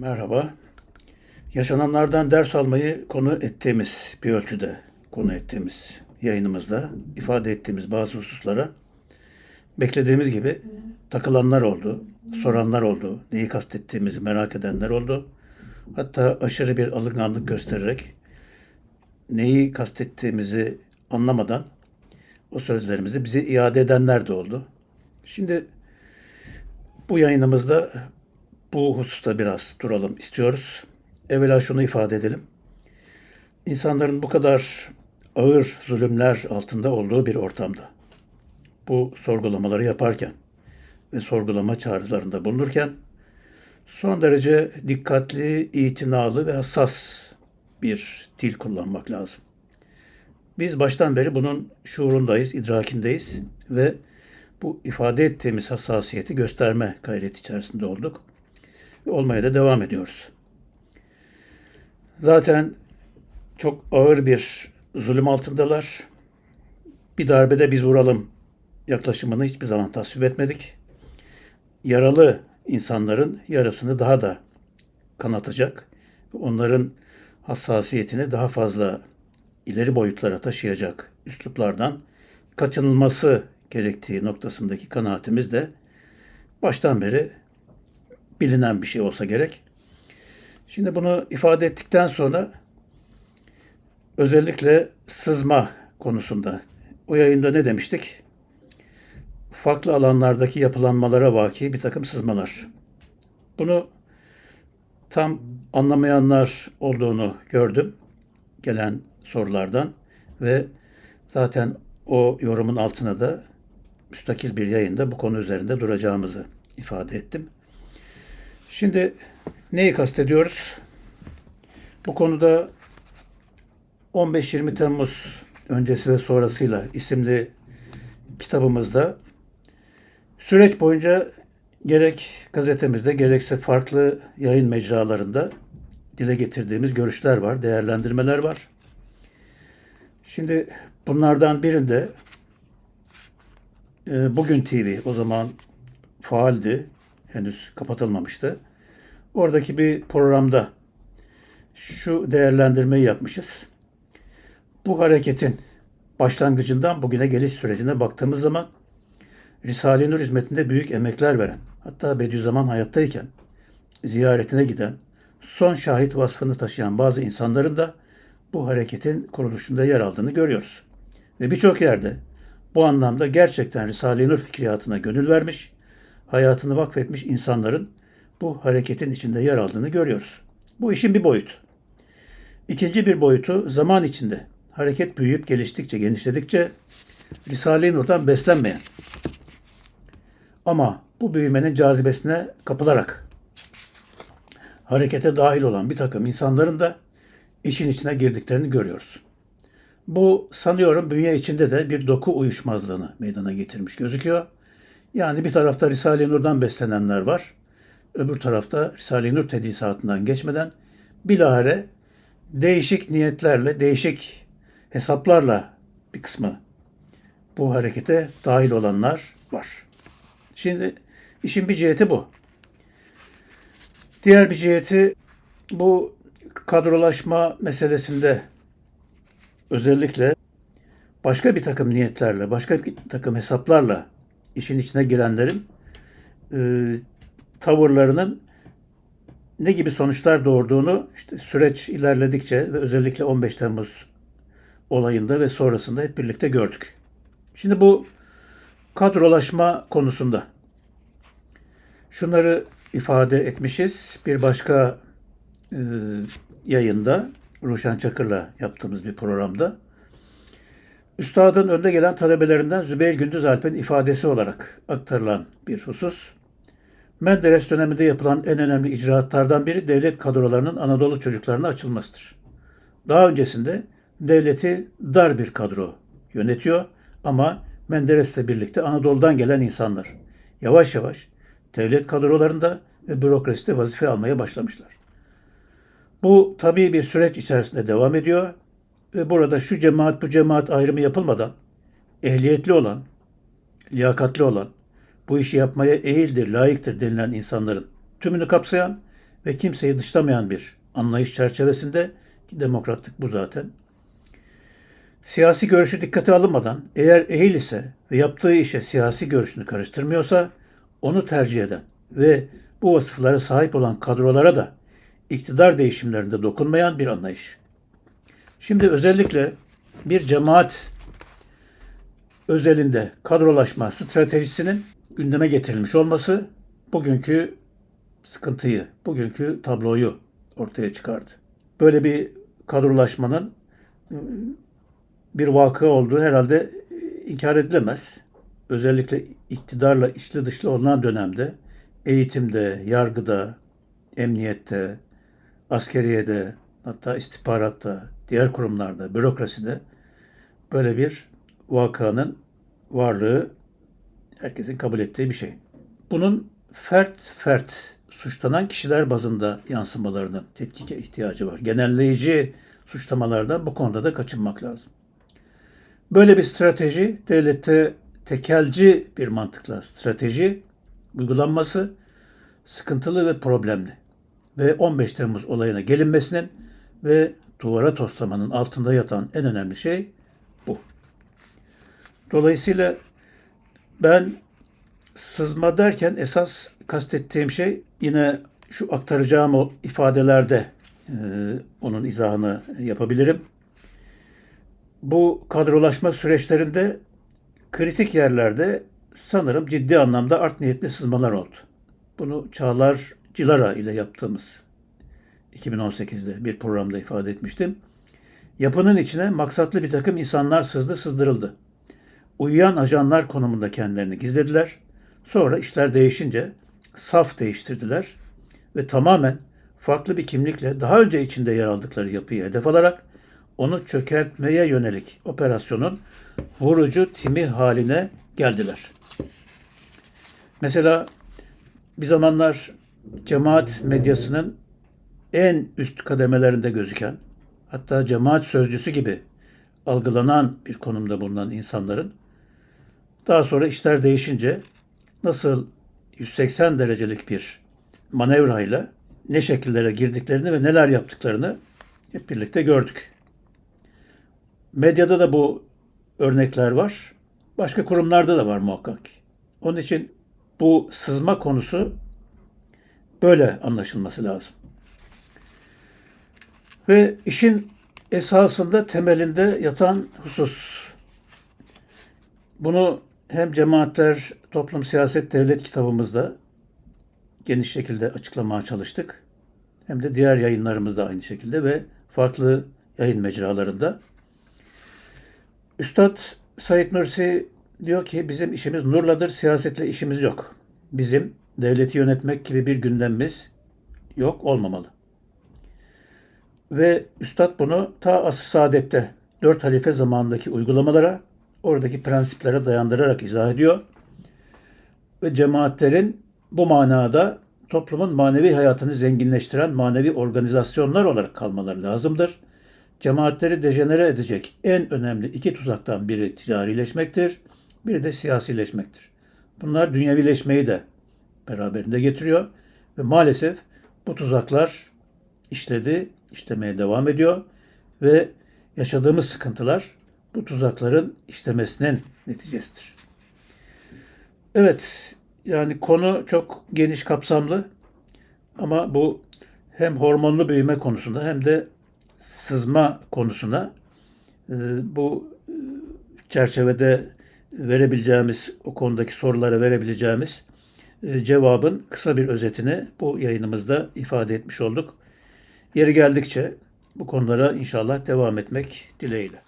Merhaba. Yaşananlardan ders almayı konu ettiğimiz bir ölçüde konu ettiğimiz yayınımızda ifade ettiğimiz bazı hususlara beklediğimiz gibi takılanlar oldu, soranlar oldu, neyi kastettiğimizi merak edenler oldu. Hatta aşırı bir alınganlık göstererek neyi kastettiğimizi anlamadan o sözlerimizi bize iade edenler de oldu. Şimdi bu yayınımızda bu hususta biraz duralım istiyoruz. Evvela şunu ifade edelim. İnsanların bu kadar ağır zulümler altında olduğu bir ortamda bu sorgulamaları yaparken ve sorgulama çağrılarında bulunurken son derece dikkatli, itinalı ve hassas bir dil kullanmak lazım. Biz baştan beri bunun şuurundayız, idrakindeyiz ve bu ifade ettiğimiz hassasiyeti gösterme gayreti içerisinde olduk olmaya da devam ediyoruz. Zaten çok ağır bir zulüm altındalar. Bir darbede biz vuralım yaklaşımını hiçbir zaman tasvip etmedik. Yaralı insanların yarasını daha da kanatacak, onların hassasiyetini daha fazla ileri boyutlara taşıyacak üsluplardan kaçınılması gerektiği noktasındaki kanaatimiz de baştan beri bilinen bir şey olsa gerek. Şimdi bunu ifade ettikten sonra özellikle sızma konusunda o yayında ne demiştik? Farklı alanlardaki yapılanmalara vaki bir takım sızmalar. Bunu tam anlamayanlar olduğunu gördüm gelen sorulardan ve zaten o yorumun altına da müstakil bir yayında bu konu üzerinde duracağımızı ifade ettim. Şimdi neyi kastediyoruz? Bu konuda 15-20 Temmuz öncesi ve sonrasıyla isimli kitabımızda süreç boyunca gerek gazetemizde gerekse farklı yayın mecralarında dile getirdiğimiz görüşler var, değerlendirmeler var. Şimdi bunlardan birinde e, Bugün TV o zaman faaldi, henüz kapatılmamıştı. Oradaki bir programda şu değerlendirmeyi yapmışız. Bu hareketin başlangıcından bugüne geliş sürecine baktığımız zaman Risale-i Nur hizmetinde büyük emekler veren, hatta Bediüzzaman hayattayken ziyaretine giden, son şahit vasfını taşıyan bazı insanların da bu hareketin kuruluşunda yer aldığını görüyoruz. Ve birçok yerde bu anlamda gerçekten Risale-i Nur fikriyatına gönül vermiş, hayatını vakfetmiş insanların bu hareketin içinde yer aldığını görüyoruz. Bu işin bir boyutu. İkinci bir boyutu zaman içinde hareket büyüyüp geliştikçe, genişledikçe Risale-i Nur'dan beslenmeyen ama bu büyümenin cazibesine kapılarak harekete dahil olan bir takım insanların da işin içine girdiklerini görüyoruz. Bu sanıyorum bünye içinde de bir doku uyuşmazlığını meydana getirmiş gözüküyor. Yani bir tarafta Risale-i Nur'dan beslenenler var. Öbür tarafta Risale-i Nur tedrisatından geçmeden bilahare değişik niyetlerle, değişik hesaplarla bir kısmı bu harekete dahil olanlar var. Şimdi işin bir ciheti bu. Diğer bir ciheti bu kadrolaşma meselesinde özellikle başka bir takım niyetlerle, başka bir takım hesaplarla işin içine girenlerin e, tavırlarının ne gibi sonuçlar doğurduğunu işte süreç ilerledikçe ve özellikle 15 Temmuz olayında ve sonrasında hep birlikte gördük. Şimdi bu kadrolaşma konusunda şunları ifade etmişiz. Bir başka e, yayında Ruşen Çakır'la yaptığımız bir programda Üstadın önde gelen talebelerinden Zübeyir Gündüz Alp'in ifadesi olarak aktarılan bir husus. Menderes döneminde yapılan en önemli icraatlardan biri devlet kadrolarının Anadolu çocuklarına açılmasıdır. Daha öncesinde devleti dar bir kadro yönetiyor ama Menderes'le birlikte Anadolu'dan gelen insanlar yavaş yavaş devlet kadrolarında ve bürokraside vazife almaya başlamışlar. Bu tabii bir süreç içerisinde devam ediyor ve burada şu cemaat bu cemaat ayrımı yapılmadan ehliyetli olan, liyakatli olan, bu işi yapmaya eğildir, layıktır denilen insanların tümünü kapsayan ve kimseyi dışlamayan bir anlayış çerçevesinde ki demokratlık bu zaten. Siyasi görüşü dikkate alınmadan eğer ehil ise ve yaptığı işe siyasi görüşünü karıştırmıyorsa onu tercih eden ve bu vasıflara sahip olan kadrolara da iktidar değişimlerinde dokunmayan bir anlayış. Şimdi özellikle bir cemaat özelinde kadrolaşma stratejisinin gündeme getirilmiş olması bugünkü sıkıntıyı, bugünkü tabloyu ortaya çıkardı. Böyle bir kadrolaşmanın ıı, bir vakı olduğu herhalde inkar edilemez. Özellikle iktidarla içli dışlı olunan dönemde eğitimde, yargıda, emniyette, askeriyede, hatta istihbaratta, diğer kurumlarda, bürokraside böyle bir vakanın varlığı herkesin kabul ettiği bir şey. Bunun fert fert suçlanan kişiler bazında yansımalarının tetkike ihtiyacı var. Genelleyici suçlamalardan bu konuda da kaçınmak lazım. Böyle bir strateji devlette tekelci bir mantıkla strateji uygulanması sıkıntılı ve problemli. Ve 15 Temmuz olayına gelinmesinin ve duvara toslamanın altında yatan en önemli şey bu. Dolayısıyla ben sızma derken esas kastettiğim şey yine şu aktaracağım o ifadelerde e, onun izahını yapabilirim. Bu kadrolaşma süreçlerinde kritik yerlerde sanırım ciddi anlamda art niyetli sızmalar oldu. Bunu Çağlar Cilara ile yaptığımız 2018'de bir programda ifade etmiştim. Yapının içine maksatlı bir takım insanlar sızdı, sızdırıldı. Uyuyan ajanlar konumunda kendilerini gizlediler. Sonra işler değişince saf değiştirdiler ve tamamen farklı bir kimlikle daha önce içinde yer aldıkları yapıyı hedef alarak onu çökertmeye yönelik operasyonun vurucu timi haline geldiler. Mesela bir zamanlar cemaat medyasının en üst kademelerinde gözüken, hatta cemaat sözcüsü gibi algılanan bir konumda bulunan insanların daha sonra işler değişince nasıl 180 derecelik bir manevrayla ne şekillere girdiklerini ve neler yaptıklarını hep birlikte gördük. Medyada da bu örnekler var. Başka kurumlarda da var muhakkak. Onun için bu sızma konusu böyle anlaşılması lazım. Ve işin esasında temelinde yatan husus. Bunu hem cemaatler toplum siyaset devlet kitabımızda geniş şekilde açıklamaya çalıştık. Hem de diğer yayınlarımızda aynı şekilde ve farklı yayın mecralarında. Üstad Said Nursi diyor ki bizim işimiz nurladır, siyasetle işimiz yok. Bizim devleti yönetmek gibi bir gündemimiz yok, olmamalı. Ve Üstad bunu ta asr saadette dört halife zamanındaki uygulamalara, oradaki prensiplere dayandırarak izah ediyor. Ve cemaatlerin bu manada toplumun manevi hayatını zenginleştiren manevi organizasyonlar olarak kalmaları lazımdır. Cemaatleri dejenere edecek en önemli iki tuzaktan biri ticarileşmektir, biri de siyasileşmektir. Bunlar dünyevileşmeyi de beraberinde getiriyor ve maalesef bu tuzaklar işledi, işlemeye devam ediyor ve yaşadığımız sıkıntılar bu tuzakların işlemesinin neticesidir. Evet, yani konu çok geniş kapsamlı ama bu hem hormonlu büyüme konusunda hem de sızma konusuna e, bu e, çerçevede verebileceğimiz, o konudaki sorulara verebileceğimiz e, cevabın kısa bir özetini bu yayınımızda ifade etmiş olduk. Yeri geldikçe bu konulara inşallah devam etmek dileğiyle.